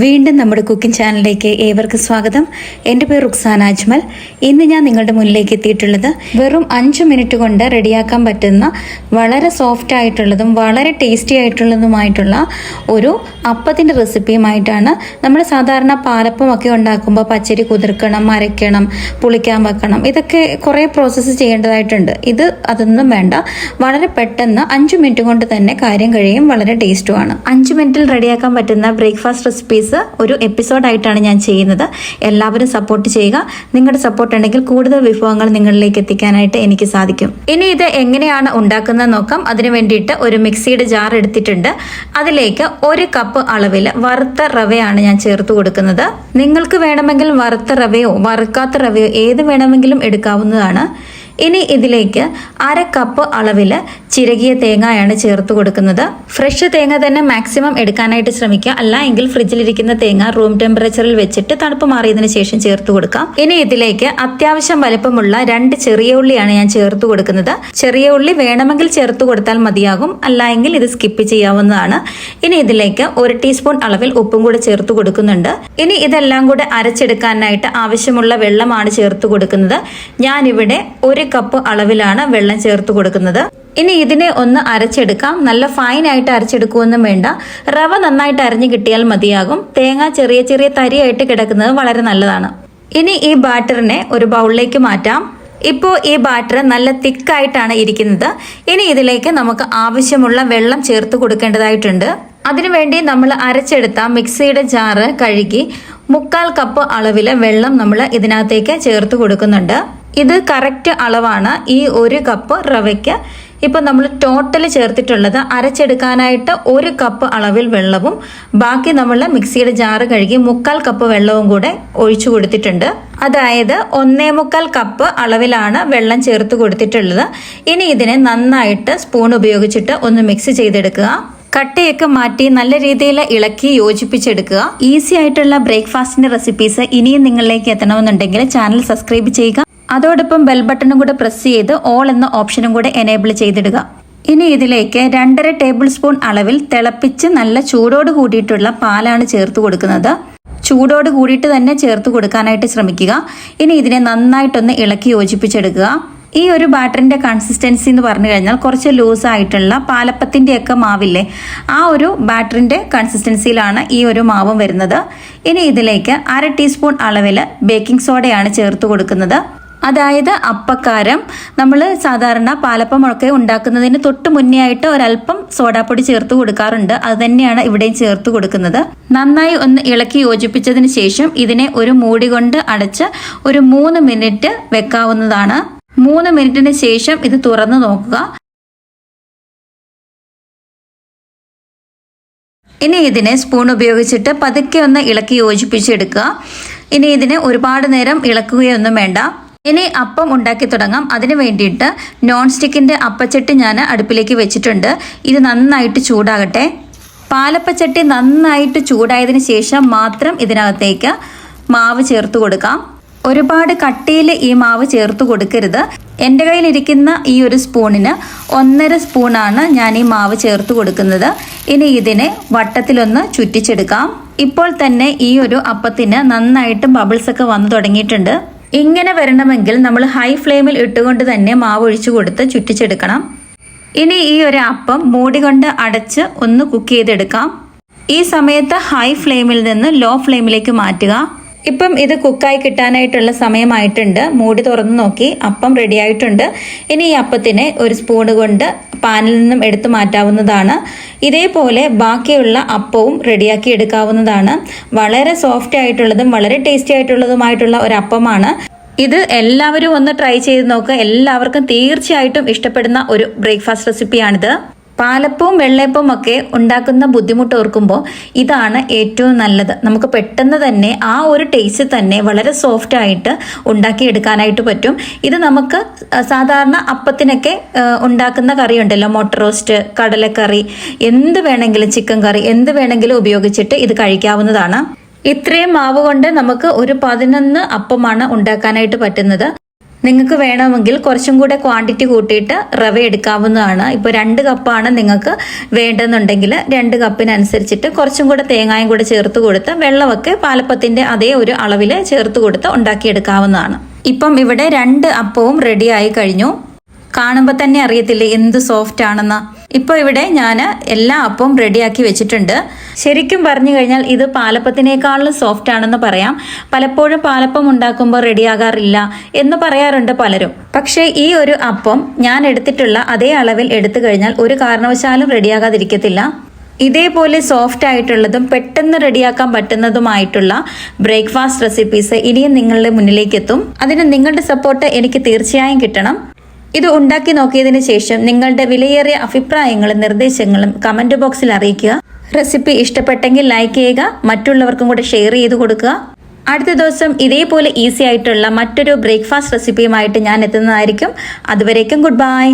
വീണ്ടും നമ്മുടെ കുക്കിംഗ് ചാനലിലേക്ക് ഏവർക്കും സ്വാഗതം. എന്റെ പേര് റുക്സാന അജ്മൽ. ഇന്ന് ഞാൻ നിങ്ങളുടെ മുന്നിലേക്ക് എത്തിയിട്ടുള്ളത് വെറും അഞ്ച് മിനിറ്റ് കൊണ്ട് റെഡിയാക്കാൻ പറ്റുന്ന വളരെ സോഫ്റ്റ് ആയിട്ടുള്ളതും വളരെ ടേസ്റ്റി ആയിട്ടുള്ളതുമായിട്ടുള്ള ഒരു അപ്പത്തിന്റെ റെസിപ്പിയുമായിട്ടാണ് നമ്മൾ സാധാരണ പാലപ്പം ഒക്കെ ഉണ്ടാക്കുമ്പോൾ പച്ചരി കുതിർക്കണം അരയ്ക്കണം പുളിക്കാൻ വെക്കണം. ഇതൊക്കെ കുറേ പ്രോസസ്സ് ചെയ്യേണ്ടതായിട്ടുണ്ട്. ഇത് അതൊന്നും വേണ്ട. വളരെ പെട്ടെന്ന് അഞ്ച് മിനിറ്റ് കൊണ്ട് തന്നെ കാര്യം കഴിയും. വളരെ ടേസ്റ്റുമാണ് അഞ്ച് മിനിറ്റിൽ റെഡിയാക്കാൻ പറ്റുന്ന ബ്രേക്ക്ഫാസ്റ്റ് റെസിപ്പീസ് ഒരു എപ്പിസോഡായിട്ടാണ് ഞാൻ ചെയ്യുന്നത്. എല്ലാവരും സപ്പോർട്ട് ചെയ്യുക. നിങ്ങളുടെ സപ്പോർട്ട് ഉണ്ടെങ്കിൽ കൂടുതൽ വിഭവങ്ങൾ നിങ്ങളിലേക്ക് എത്തിക്കാനായിട്ട് എനിക്ക് സാധിക്കും. ഇനി ഇത് എങ്ങനെയാണ് ഉണ്ടാക്കുന്നത് നോക്കാം. അതിനു വേണ്ടിയിട്ട് ഒരു മിക്സിയുടെ ജാർ എടുത്തിട്ടുണ്ട്. അതിലേക്ക് ഒരു കപ്പ് അളവിൽ വറുത്ത റവയാണ് ഞാൻ ചേർത്ത് കൊടുക്കുന്നത്. നിങ്ങൾക്ക് വേണമെങ്കിൽ വറുത്ത റവയോ വറുക്കാത്ത റവയോ ഏത് വേണമെങ്കിലും എടുക്കാവുന്നതാണ്. ഇനി ഇതിലേക്ക് അര കപ്പ് അളവിൽ ചിരകിയ തേങ്ങയാണ് ചേർത്ത് കൊടുക്കുന്നത്. ഫ്രഷ് തേങ്ങ തന്നെ മാക്സിമം എടുക്കാനായിട്ട് ശ്രമിക്കുക. അല്ല എങ്കിൽ ഫ്രിഡ്ജിലിരിക്കുന്ന തേങ്ങ റൂം ടെമ്പറേച്ചറിൽ വെച്ചിട്ട് തണുപ്പ് മാറിയതിനു ശേഷം ചേർത്ത് കൊടുക്കാം. ഇനി ഇതിലേക്ക് അത്യാവശ്യം വലുപ്പമുള്ള രണ്ട് ചെറിയ ഉള്ളിയാണ് ഞാൻ ചേർത്ത് കൊടുക്കുന്നത്. ചെറിയ ഉള്ളി വേണമെങ്കിൽ ചേർത്ത് കൊടുത്താൽ മതിയാകും. അല്ല എങ്കിൽ ഇത് സ്കിപ്പ് ചെയ്യാവുന്നതാണ്. ഇനി ഇതിലേക്ക് ഒരു ടീസ്പൂൺ അളവിൽ ഉപ്പും കൂടെ ചേർത്ത് കൊടുക്കുന്നുണ്ട്. ഇനി ഇതെല്ലാം കൂടെ അരച്ചെടുക്കാനായിട്ട് ആവശ്യമുള്ള വെള്ളമാണ് ചേർത്ത് കൊടുക്കുന്നത്. ഞാനിവിടെ ഒരു കപ്പ് അളവിലാണ് വെള്ളം ചേർത്ത് കൊടുക്കുന്നത്. ഇനി ഇതിനെ ഒന്ന് അരച്ചെടുക്കാം. നല്ല ഫൈൻ ആയിട്ട് അരച്ചെടുക്കുമൊന്നും വേണ്ട. റവ നന്നായിട്ട് അരഞ്ഞു കിട്ടിയാൽ മതിയാകും. തേങ്ങ ചെറിയ ചെറിയ തരിയായിട്ട് കിടക്കുന്നത് വളരെ നല്ലതാണ്. ഇനി ഈ ബാറ്ററിനെ ഒരു ബൗളിലേക്ക് മാറ്റാം. ഇപ്പോൾ ഈ ബാറ്റർ നല്ല തിക്കായിട്ടാണ് ഇരിക്കുന്നത്. ഇനി ഇതിലേക്ക് നമുക്ക് ആവശ്യമുള്ള വെള്ളം ചേർത്ത് കൊടുക്കേണ്ടതായിട്ടുണ്ട്. അതിനുവേണ്ടി നമ്മൾ അരച്ചെടുത്ത മിക്സിയുടെ ജാറ് കഴുകി മുക്കാൽ കപ്പ് അളവിൽ വെള്ളം നമ്മൾ ഇതിനകത്തേക്ക് ചേർത്ത് കൊടുക്കുന്നുണ്ട്. ഇത് കറക്റ്റ് അളവാണ് ഈ ഒരു കപ്പ് റവയ്ക്ക്. ഇപ്പൊ നമ്മൾ ടോട്ടൽ ചേർത്തിട്ടുള്ളത് അരച്ചെടുക്കാനായിട്ട് ഒരു കപ്പ് അളവിൽ വെള്ളവും ബാക്കി നമ്മൾ മിക്സിയുടെ ജാറ് കഴുകി മുക്കാൽ കപ്പ് വെള്ളവും കൂടെ ഒഴിച്ചു കൊടുത്തിട്ടുണ്ട്. അതായത് ഒന്നേ മുക്കാൽ കപ്പ് അളവിലാണ് വെള്ളം ചേർത്ത് കൊടുത്തിട്ടുള്ളത്. ഇനി ഇതിനെ നന്നായിട്ട് സ്പൂൺ ഉപയോഗിച്ചിട്ട് ഒന്ന് മിക്സ് ചെയ്തെടുക്കുക. കട്ടയൊക്കെ മാറ്റി നല്ല രീതിയിൽ ഇളക്കി യോജിപ്പിച്ചെടുക്കുക. ഈസി ആയിട്ടുള്ള ബ്രേക്ക്ഫാസ്റ്റിന്റെ റെസിപ്പീസ് ഇനിയും നിങ്ങളിലേക്ക് എത്തണമെന്നുണ്ടെങ്കിൽ ചാനൽ സബ്സ്ക്രൈബ് ചെയ്യുക. അതോടൊപ്പം ബെൽ ബട്ടണും കൂടെ പ്രസ് ചെയ്ത് ഓൾ എന്ന ഓപ്ഷനും കൂടെ എനേബിൾ ചെയ്തിടുക. ഇനി ഇതിലേക്ക് രണ്ടര ടേബിൾ സ്പൂൺ അളവിൽ തിളപ്പിച്ച് നല്ല ചൂടോട് കൂടിയിട്ടുള്ള പാലാണ് ചേർത്ത് കൊടുക്കുന്നത്. ചൂടോട് കൂടിയിട്ട് തന്നെ ചേർത്ത് കൊടുക്കാനായിട്ട് ശ്രമിക്കുക. ഇനി ഇതിനെ നന്നായിട്ടൊന്ന് ഇളക്കി യോജിപ്പിച്ചെടുക്കുക. ഈ ഒരു ബാറ്ററിന്റെ കൺസിസ്റ്റൻസി എന്ന് പറഞ്ഞു കഴിഞ്ഞാൽ കുറച്ച് ലൂസ് ആയിട്ടുള്ള പാലപ്പത്തിന്റെ ഒക്കെ മാവില്ലേ ആ ഒരു ബാറ്ററിന്റെ കൺസിസ്റ്റൻസിയിലാണ് ഈ ഒരു മാവും വരുന്നത്. ഇനി ഇതിലേക്ക് അര ടീസ്പൂൺ അളവിൽ ബേക്കിംഗ് സോഡയാണ് ചേർത്ത് കൊടുക്കുന്നത്. അതായത് അപ്പക്കാരം. നമ്മൾ സാധാരണ പാലപ്പമൊക്കെ ഉണ്ടാക്കുന്നതിന് തൊട്ട് മുന്നേ ആയിട്ട് ഒരല്പം സോഡാപ്പൊടി ചേർത്ത് കൊടുക്കാറുണ്ട്. അത് തന്നെയാണ് ഇവിടെയും ചേർത്ത് കൊടുക്കുന്നത്. നന്നായി ഒന്ന് ഇളക്കി യോജിപ്പിച്ചതിന് ശേഷം ഇതിനെ ഒരു മൂടി കൊണ്ട് അടച്ച് ഒരു മൂന്ന് മിനിറ്റ് വെക്കാവുന്നതാണ്. മൂന്ന് മിനിറ്റിന് ശേഷം ഇത് തുറന്നു നോക്കുക. ഇനി ഇതിനെ സ്പൂൺ ഉപയോഗിച്ചിട്ട് പതുക്കെ ഒന്ന് ഇളക്കി യോജിപ്പിച്ചെടുക്കുക. ഇനി ഇതിനെ ഒരുപാട് നേരം ഇളക്കുകയൊന്നും വേണ്ട. ഇനി അപ്പം ഉണ്ടാക്കി തുടങ്ങാം. അതിന് വേണ്ടിയിട്ട് നോൺ സ്റ്റിക്കിന്റെ അപ്പച്ചട്ടി ഞാൻ അടുപ്പിലേക്ക് വെച്ചിട്ടുണ്ട്. ഇത് നന്നായിട്ട് ചൂടാകട്ടെ. പാലപ്പച്ചട്ടി നന്നായിട്ട് ചൂടായതിനു ശേഷം മാത്രം ഇതിനകത്തേക്ക് മാവ് ചേർത്ത് കൊടുക്കാം. ഒരുപാട് കട്ടിയിൽ ഈ മാവ് ചേർത്ത് കൊടുക്കരുത്. എന്റെ കയ്യിലിരിക്കുന്ന ഈ ഒരു സ്പൂണിന് ഒന്നര സ്പൂണാണ് ഞാൻ ഈ മാവ് ചേർത്ത് കൊടുക്കുന്നത്. ഇനി ഇതിനെ വട്ടത്തിലൊന്ന് ചുറ്റിച്ചെടുക്കാം. ഇപ്പോൾ തന്നെ ഈ ഒരു അപ്പത്തിന് നന്നായിട്ട് ബബിൾസ് ഒക്കെ വന്നു തുടങ്ങിയിട്ടുണ്ട്. ഇങ്ങനെ വരണമെങ്കിൽ നമ്മൾ ഹൈ ഫ്ലെയിമിൽ ഇട്ടുകൊണ്ട് തന്നെ മാവ് ഒഴിച്ചു കൊടുത്ത് ചുറ്റിച്ചെടുക്കണം. ഇനി ഈ ഒരു അപ്പം മൂടി കൊണ്ട് അടച്ച് ഒന്ന് കുക്ക് ചെയ്തെടുക്കാം. ഈ സമയത്ത് ഹൈ ഫ്ലെയിമിൽ നിന്ന് ലോ ഫ്ലെയിമിലേക്ക് മാറ്റുക. ഇപ്പം ഇത് കുക്കായി കിട്ടാനായിട്ടുള്ള സമയമായിട്ടുണ്ട്. മൂടി തുറന്ന് നോക്കി. അപ്പം റെഡി ആയിട്ടുണ്ട് ഇനി ഈ അപ്പത്തിനെ ഒരു സ്പൂൺ കൊണ്ട് പാനിൽ നിന്നും എടുത്തു മാറ്റാവുന്നതാണ്. ഇതേപോലെ ബാക്കിയുള്ള അപ്പവും റെഡിയാക്കി എടുക്കാവുന്നതാണ്. വളരെ സോഫ്റ്റ് ആയിട്ടുള്ളതും വളരെ ടേസ്റ്റി ആയിട്ടുള്ളതുമായിട്ടുള്ള ഒരു അപ്പമാണ് ഇത് എല്ലാവരും ഒന്ന് ട്രൈ ചെയ്ത് നോക്കുക എല്ലാവർക്കും തീർച്ചയായിട്ടും ഇഷ്ടപ്പെടുന്ന ഒരു ബ്രേക്ക്ഫാസ്റ്റ് റെസിപ്പിയാണിത്. പാലപ്പവും വെള്ളയപ്പവും ഒക്കെ ഉണ്ടാക്കുന്ന ബുദ്ധിമുട്ട് ഓർക്കുമ്പോൾ ഇതാണ് ഏറ്റവും നല്ലത്. നമുക്ക് പെട്ടെന്ന് തന്നെ ആ ഒരു ടേസ്റ്റ് തന്നെ വളരെ സോഫ്റ്റ് ആയിട്ട് ഉണ്ടാക്കിയെടുക്കാനായിട്ട് പറ്റും. ഇത് നമുക്ക് സാധാരണ അപ്പത്തിനൊക്കെ ഉണ്ടാക്കുന്ന കറി ഉണ്ടല്ലോ മൊട്ട റോസ്റ്റ് കടലക്കറി എന്ത് വേണമെങ്കിലും ചിക്കൻ കറി എന്ത് വേണമെങ്കിലും ഉപയോഗിച്ചിട്ട് ഇത് കഴിക്കാവുന്നതാണ്. ഇത്രയും മാവ് കൊണ്ട് നമുക്ക് ഒരു പതിനൊന്ന് അപ്പമാണ് ഉണ്ടാക്കാനായിട്ട് പറ്റുന്നത്. നിങ്ങൾക്ക് വേണമെങ്കിൽ കുറച്ചും കൂടെ ക്വാണ്ടിറ്റി കൂട്ടിയിട്ട് റവ എടുക്കാവുന്നതാണ്. ഇപ്പോൾ രണ്ട് കപ്പാണ് നിങ്ങൾക്ക് വേണ്ടെന്നുണ്ടെങ്കിൽ രണ്ട് കപ്പിനനുസരിച്ചിട്ട് കുറച്ചും കൂടെ തേങ്ങായും കൂടെ ചേർത്ത് കൊടുത്ത് വെള്ളമൊക്കെ പാലപ്പത്തിന്റെ അതേ ഒരു അളവിൽ ചേർത്ത് കൊടുത്ത് ഉണ്ടാക്കിയെടുക്കാവുന്നതാണ്. ഇപ്പം ഇവിടെ രണ്ട് അപ്പവും റെഡിയായി കഴിഞ്ഞു. കാണുമ്പോൾ തന്നെ അറിയത്തില്ലേ എന്ത് സോഫ്റ്റ് ആണെന്ന്? ഇപ്പോൾ ഇവിടെ ഞാൻ എല്ലാ അപ്പവും റെഡിയാക്കി വെച്ചിട്ടുണ്ട്. ശരിക്കും പറഞ്ഞു കഴിഞ്ഞാൽ ഇത് പാലപ്പത്തിനേക്കാളും സോഫ്റ്റ് ആണെന്ന് പറയാം. പലപ്പോഴും പാലപ്പം ഉണ്ടാക്കുമ്പോൾ റെഡിയാകാറില്ല എന്ന് പറയാറുണ്ട് പലരും. പക്ഷേ ഈ ഒരു അപ്പം ഞാൻ എടുത്തിട്ടുള്ള അതേ അളവിൽ എടുത്തു കഴിഞ്ഞാൽ ഒരു കാരണവശാലും റെഡിയാകാതിരിക്കത്തില്ല. ഇതേപോലെ സോഫ്റ്റ് ആയിട്ടുള്ളതും പെട്ടെന്ന് റെഡിയാക്കാൻ പറ്റുന്നതുമായിട്ടുള്ള ബ്രേക്ക്ഫാസ്റ്റ് റെസിപ്പീസ് ഇനിയും നിങ്ങളുടെ മുന്നിലേക്ക് എത്തും അതിന് നിങ്ങളുടെ സപ്പോർട്ട് എനിക്ക് തീർച്ചയായും കിട്ടണം. ഇത് ഉണ്ടാക്കി നോക്കിയതിന് ശേഷം നിങ്ങളുടെ വിലയേറിയ അഭിപ്രായങ്ങളും നിർദ്ദേശങ്ങളും കമന്റ് ബോക്സിൽ അറിയിക്കുക. റെസിപ്പി ഇഷ്ടപ്പെട്ടെങ്കിൽ ലൈക്ക് ചെയ്യുക മറ്റുള്ളവർക്കും കൂടെ ഷെയർ ചെയ്ത് കൊടുക്കുക. അടുത്ത ദിവസം ഇതേപോലെ ഈസി ആയിട്ടുള്ള മറ്റൊരു ബ്രേക്ക്ഫാസ്റ്റ് റെസിപ്പിയുമായിട്ട് ഞാൻ എത്തുന്നതായിരിക്കും. അതുവരേക്കും ഗുഡ് ബൈ